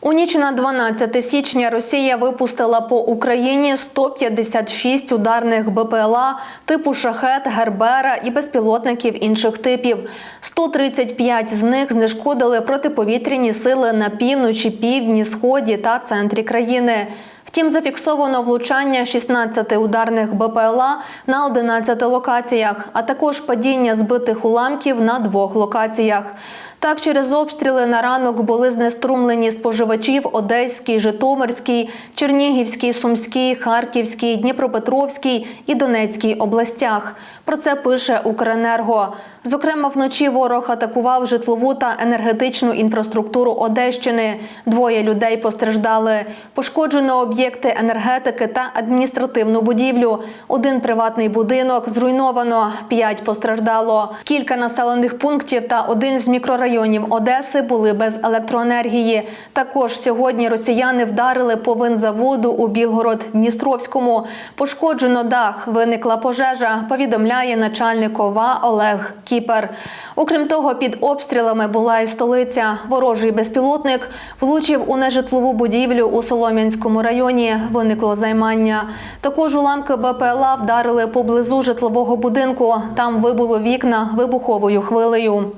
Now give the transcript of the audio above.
У ніч на 12 січня Росія випустила по Україні 156 ударних БПЛА типу шахет, гербера і безпілотників інших типів. 135 з них знешкодили протиповітряні сили на півночі, півдні, сході та центрі країни. Втім, зафіксовано влучання 16 ударних БПЛА на 11 локаціях, а також падіння збитих уламків на двох локаціях. Так, через обстріли на ранок були знеструмлені споживачі в Одеській, Житомирській, Чернігівській, Сумській, Харківській, Дніпропетровській і Донецькій областях. Про це пише Укренерго. Зокрема, вночі ворог атакував житлову та енергетичну інфраструктуру Одещини. Двоє людей постраждали. Пошкоджено об'єкти енергетики та адміністративну будівлю. Один приватний будинок зруйновано, п'ять постраждало. Кілька населених пунктів та один з мікрорайонів Одеси були без електроенергії. Також сьогодні росіяни вдарили по винзаводу у Білгород-Дністровському. Пошкоджено дах, виникла пожежа. Повідомляє начальник ОВА Олег Кіпер. Окрім того, під обстрілами була і столиця. Ворожий безпілотник влучив у нежитлову будівлю у Солом'янському районі. Виникло займання. Також уламки БПЛА вдарили поблизу житлового будинку. Там вибуло вікна вибуховою хвилею.